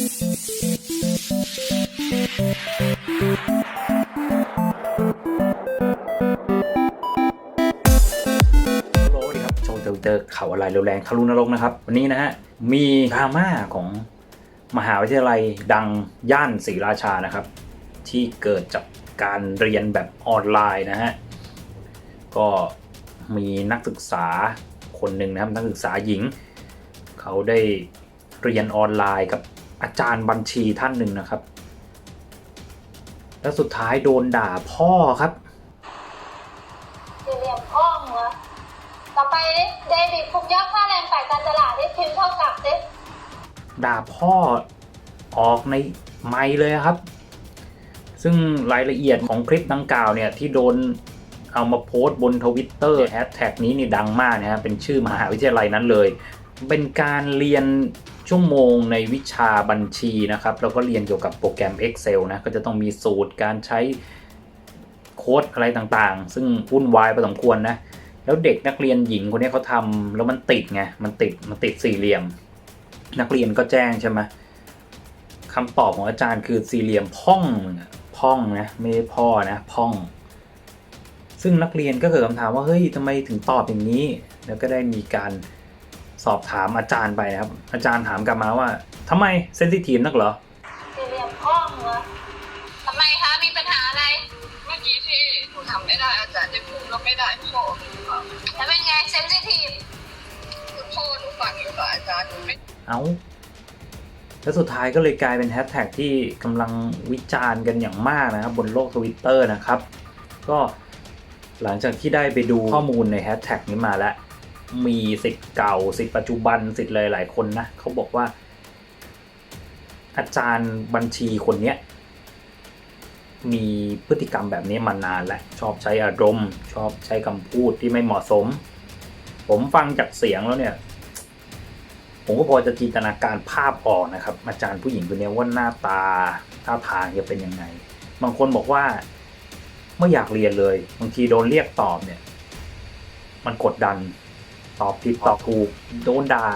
โลดีครับโชว์เจอข่าวอะไรเร็วแรงทะลุนรกนะครับ วันนี้นะฮะมีดราม่าของมหาวิทยาลัยดังย่านศรีราชานะครับ ที่เกิดจากการเรียนแบบออนไลน์นะฮะก็มีนักศึกษาคนหนึ่งนะครับนักศึกษาหญิง เขาได้เรียนออนไลน์กับ อาจารย์บัญชีท่านหนึ่งนะครับ แล้วสุดท้ายโดนด่าพ่อครับสี่เหลี่ยมพ่องเหรอต่อไปดิเดวิดคุกยอดค่าแรงฝ่ายการตลาดได้พิมพ์เท่ากับดิด่าพ่อออกในไมค์เลยครับ ซึ่งรายละเอียดของคลิปดังกล่าวเนี่ยที่โดนเอามาโพสต์บนทวิตเตอร์แฮชแท็กนี้นี่ดังมากนะฮะเป็นชื่อมหาวิทยาลัยนั้นเลย เป็นการเรียน ชั่วโมงในวิชาบัญชีนะครับ แล้วก็เรียนเกี่ยวกับโปรแกรม Excel นะ ก็จะต้องมีสูตรการใช้โค้ดอะไรต่างๆ ซึ่งวุ่นวายพอสมควรนะ แล้วเด็กนักเรียนหญิงคนนี้เขาทำแล้วมันติดไง มันติด มันติดสี่เหลี่ยม นักเรียนก็แจ้งใช่ไหมคำตอบของอาจารย์คือสี่เหลี่ยมพ่องพ่องนะ ไม่พ่อนะพ่องซึ่งนักเรียนก็เกิดคำถามว่าเฮ้ยทำไมถึงตอบอย่างนี้ แล้วก็ได้มีการ สอบถามอาจารย์ไปนะครับ อาจารย์ถามกลับมาว่าทำไมเซนซิทีฟนักเหรอสี่เหลี่ยมพ่องเหรอทำไมคะมีปัญหาอะไร เมื่อกี้ที่หนูทำไม่ได้อาจารย์จะพูดก็ไม่ได้โทษหนูค่ะแล้วเป็นไงเซนซิทีฟคือโทษหนูฟังอยู่ค่ะอาจารย์หนูไม่เอาแล้วสุดท้ายก็เลยกลายเป็นแฮชแท็กที่กำลังวิจารณ์กันอย่างมากนะครับ บนโลกทวิตเตอร์นะครับ ก็หลังจากที่ได้ไปดูข้อมูลในแฮชแท็กนี้มาแล้ว มีสิทธิ์เก่าสิทธิ์ปัจจุบันสิทธิ์หลายๆคนนะเขาบอกว่า อาจารย์บัญชีคนเนี้ยมีพฤติกรรมแบบนี้มานานแหละชอบใช้อารมณ์ ชอบใช้คำพูดที่ไม่เหมาะสม ผมฟังจากเสียงแล้วเนี่ย ผมก็พอจะจินตนาการภาพออกนะครับ อาจารย์ผู้หญิงคนนี้ว่าหน้าตาท่าทางจะเป็นยังไง บางคนบอกว่าไม่อยากเรียนเลย บางทีโดนเรียกตอบเนี่ย มันกดดัน ตอบผิดตอบถูกโดนด่า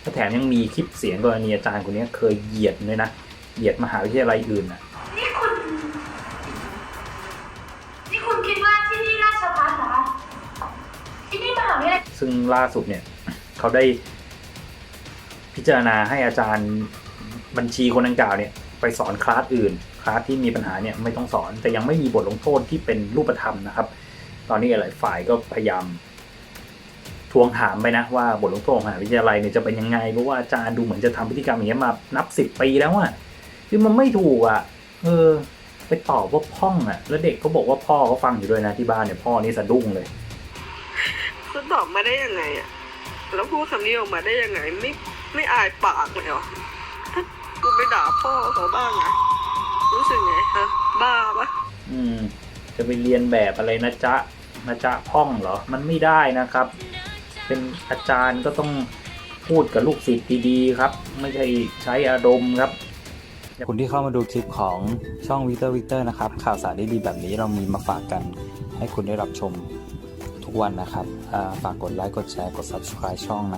แล้วแถมยังมีคลิปเสียงกรณีอาจารย์คนนี้เคยเหยียดด้วยนะเหยียดมหาวิทยาลัยอื่นนะนี่คุณนี่คุณคิดว่าที่นี่ราชภัฏเหรอที่นี่มหาวิทยาลัยซึ่งล่าสุดเนี่ยเขาได้พิจารณาให้อาจารย์บัญชีคนดังกล่าวเนี่ยไปสอนคลาสอื่น คลาสที่มีปัญหาเนี่ยไม่ต้องสอน แต่ยังไม่มีบทลงโทษที่เป็นรูปธรรมนะครับ ตอนนี้หลายฝ่ายก็พยายาม ทวงถามไปนะว่าบทลงโทษของมหาวิทยาลัยเนี่ยจะเป็นยังไงเพราะว่าอาจารย์ดูเหมือนจะทำพฤติกรรมอย่างนี้ยมานับสิบปีแล้วอะคือมันไม่ถูกอะเออไปตอบว่าพ่องอะแล้วเด็กก็บอกว่าพ่อเขาฟังอยู่ด้วยนะที่บ้านเนี่ยพ่อนี่สะดุ้งเลยคุณตอบมาได้ยังไงอะแล้วพูดคำนี้ออกมาได้ยังไง ไม่ไม่อายปากเลยเหรอถ้ากูไปด่าพ่อเขาบ้างอะรู้สึกไงฮะบ้าปะอืม จะไปเรียนแบบอะไรนะจ๊ะนะจ๊ะพ่องเหรอ มันไม่ได้นะครับ เป็นอาจารย์ก็ต้องพูดกับลูกศิษย์ดีๆครับ ไม่ใช่ใช้อารมณ์ครับ คุณที่เข้ามาดูคลิปของช่องวิเตอร์วิเตอร์นะครับ ข่าวสารดีๆแบบนี้เรามีมาฝากกัน ให้คุณได้รับชมทุกวันนะครับฝากกดไลค์กดแชร์กด subscribe ช่องนะ